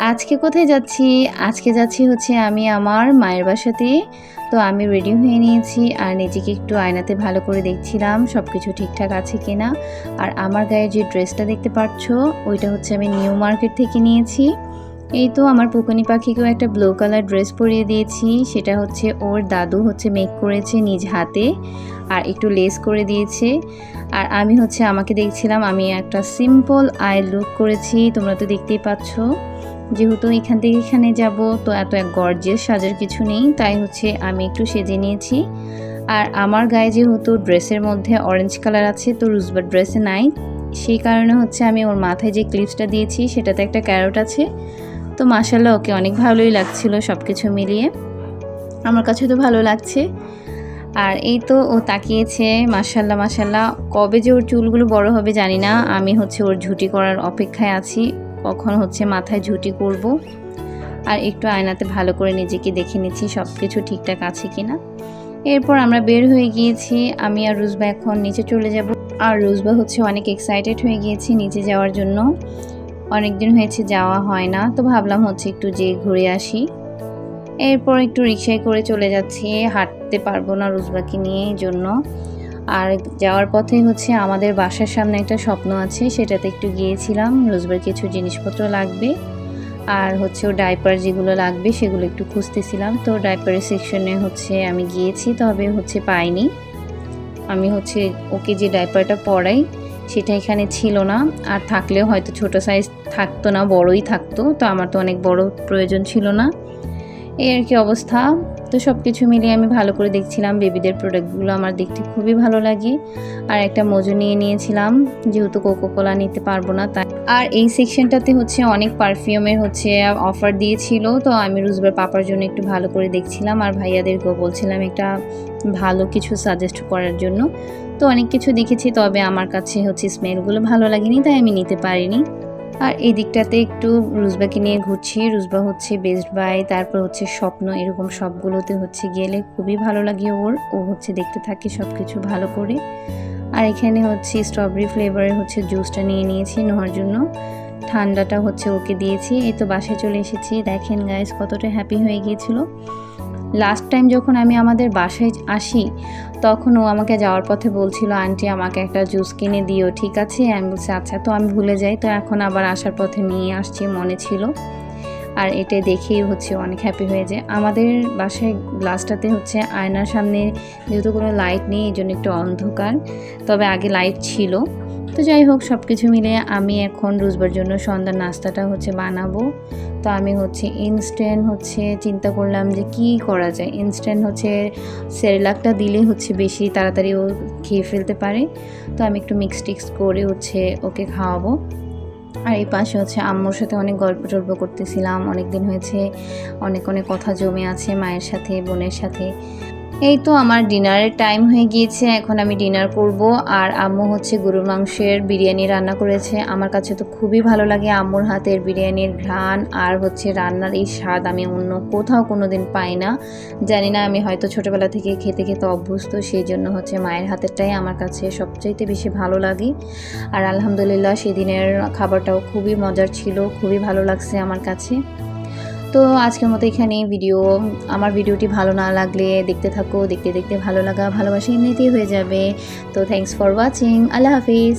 আজকে কোথায় যাচ্ছি? আজকে যাচ্ছি হচ্ছে আমি আমার মায়ের বাসাতে। তো আমি রেডি হয়ে নিয়েছি, আর নিজেকে একটু আয়নাতে ভালো করে দেখছিলাম সব কিছু ঠিকঠাক আছে কিনা। আর আমার গায়ে যে ড্রেসটা দেখতে পাচ্ছ, ওইটা হচ্ছে আমি নিউ মার্কেট থেকে নিয়েছি। এই তো আমার পুকুনি পাখিকেও একটা ব্লু কালার ড্রেস পরিয়ে দিয়েছি। সেটা হচ্ছে ওর দাদু হচ্ছে মেক করেছে নিজ হাতে আর একটু লেস করে দিয়েছে। আর আমি হচ্ছে আমাকে দেখছিলাম আমি একটা সিম্পল আই লুক করেছি, তোমরা তো দেখতেই পাচ্ছ। যেহেতু এখান থেকে এখানে যাব, তো এত এক গর্জিয়াস সাজার কিছু নেই, তাই হচ্ছে আমি একটু সেজে নিয়েছি। আর আমার গায়ে যেহেতু ড্রেসের মধ্যে অরেঞ্জ কালার আছে, তো রুজবার ড্রেসে নাই। সেই কারণে হচ্ছে আমি ওর মাথায় যে ক্লিপসটা দিয়েছি, সেটাতে একটা ক্যারট আছে। তো মাসাল্লাহ ওকে অনেক ভালোই লাগছিল সব কিছু মিলিয়ে। আমার কাছে তো ভালো লাগছে। আর এই তো ও তাকিয়েছে মাসাল্লাহ মাসাল্লাহ কবে যে ওর চুলগুলো বড় হবে জানি না। আমি হচ্ছে ওর ঝুটি করার অপেক্ষায় আছি, কখন হচ্ছে মাথায় ঝুটি করব। আর একটু আয়নাতে ভালো করে নিজেকে দেখে নিচ্ছি সব কিছু ঠিকঠাক আছে কি না এরপর আমরা বের হয়ে গিয়েছি, আমি আর রুজবা এখন নিচে চলে যাব। আর রুজবা হচ্ছে অনেক এক্সাইটেড হয়ে গিয়েছি নিচে যাওয়ার জন্য। অনেক দিন হয়েছে, যাওয়া হয় না। তো ভাবলাম হচ্ছে একটু যেয়ে ঘুরে আসি। এরপর একটু রিক্সায় করে চলে যাচ্ছি। হাঁটতে পারব না রুজবাকে নিয়ে এই জন্য। আর যাওয়ার পথে হচ্ছে আমাদের বাসার সামনে একটা স্বপ্ন আছে, সেটাতে একটু গিয়েছিলাম। রোজবার কিছু জিনিসপত্র লাগবে। আর হচ্ছে ও ডাইপার যেগুলো লাগবে, সেগুলো একটু খুঁজতেছিলাম। তো ডাইপারের সেকশনে হচ্ছে আমি গিয়েছি, তবে হচ্ছে পাইনি। আমি হচ্ছে ওকে যে ডাইপারটা পরাই সেটা এখানে ছিল না। আর থাকলেও হয়তো ছোট সাইজ থাকতো না, বড়ই থাকতো। তো আমার তো অনেক বড় প্রয়োজন ছিল না। এই আর কি অবস্থা। তো সব কিছু মিলিয়ে আমি ভালো করে দেখছিলাম বেবিদের প্রোডাক্টগুলো। আমার দেখতে খুবই ভালো লাগে। আর একটা মজু নিয়ে নিয়েছিলাম। যেহেতু কোকো কোলা নিতে পারব না, তাই। আর এই সেকশনটাতে হচ্ছে অনেক পারফিউমের হচ্ছে অফার দিয়েছিল। তো আমি রুজবার পাপার জন্য একটু ভালো করে দেখছিলাম। আর ভাইয়াদেরকেও বলছিলাম একটা ভালো কিছু সাজেস্ট করার জন্য। তো অনেক কিছু দেখেছি, তবে আমার কাছে হচ্ছে স্মেলগুলো ভালো লাগেনি, তাই আমি নিতে পারিনি। আর এই দিকটাতে একটু রুজবাকে নিয়ে ঘুরছি। রুজবা হচ্ছে বেস্ট বাই তারপর হচ্ছে স্বপ্ন, এরকম সবগুলোতে হচ্ছে গেলে খুবই ভালো লাগে ওর। ও হচ্ছে দেখতে থাকে সব কিছু ভালো করে। আর এখানে হচ্ছে স্ট্রবেরি ফ্লেভারের হচ্ছে জুসটা নিয়ে নিয়েছি নেওয়ার জন্য। ঠান্ডাটা হচ্ছে ওকে দিয়েছি। এই তো বাসায় চলে এসেছি। দেখেন গাইস কতটা হ্যাপি হয়ে গিয়েছিল। লাস্ট টাইম যখন আমি আমাদের বাসায় আসি তখন ও আমাকে যাওয়ার পথে বলছিল, আন্টি, আমাকে একটা জুস কিনে দিও, ঠিক আছে? আমি বলছি আচ্ছা। তো আমি ভুলে যাই, তো এখন আবার আসার পথে নিয়ে আসছি মনে ছিল। আর এটা দেখেই হচ্ছে অনেক হ্যাপি হয়ে যায়। আমাদের বাসায় গ্লাসটাতে হচ্ছে আয়নার সামনে যেহেতু কোনো লাইট নেই, এই জন্য একটু অন্ধকার। তবে আগে লাইট ছিল। তো যাই হোক সব কিছু মিলে আমি এখন রুজবার জন্য সন্ধ্যার নাস্তাটা হচ্ছে বানাবো। তো আমি হচ্ছে ইনস্ট্যান্ট হচ্ছে চিন্তা করলাম যে কি করা যায়? ইনস্ট্যান্ট হচ্ছে সেরেলাকটা দিলে হচ্ছে বেশি তাড়াতাড়ি ও খেয়ে ফেলতে পারে। তো আমি একটু মিক্স টিক্স করে হচ্ছে ওকে খাওয়াবো। আর এই পাশে হচ্ছে আম্মুর সাথে অনেক গল্প টল্প করতেছিলাম। অনেক দিন হয়েছে, অনেক অনেক কথা জমে আছে মায়ের সাথে, বোনের সাথে। এই তো আমার ডিনারের টাইম হয়ে গিয়েছে, এখন আমি ডিনার করব। আর আম্মু হচ্ছে গরুর মাংসের বিরিয়ানি রান্না করেছে। আমার কাছে তো খুবই ভালো লাগে আম্মুর হাতের বিরিয়ানির ঘ্রাণ আর হচ্ছে রান্নার এই স্বাদ আমি অন্য কোথাও কোনো দিন পাই না। জানি না, আমি হয়তো ছোটোবেলা থেকে খেতে খেতে অভ্যস্ত, সেই জন্য হচ্ছে মায়ের হাতেরটাই আমার কাছে সবচাইতে বেশি ভালো লাগে। আর আলহামদুলিল্লাহ, সেদিনের খাবারটাও খুবই মজার ছিল, খুবই ভালো লাগছে আমার কাছে। তো আজকের মতো এখানে ভিডিও আমার ভিডিওটি ভালো না লাগলে দেখতে থাকো, দেখতে দেখতে ভালো লাগা, ভালোবাসা এমনিতেই হয়ে যাবে। তো থ্যাংকস ফর ওয়াচিং আল্লাহ হাফিজ।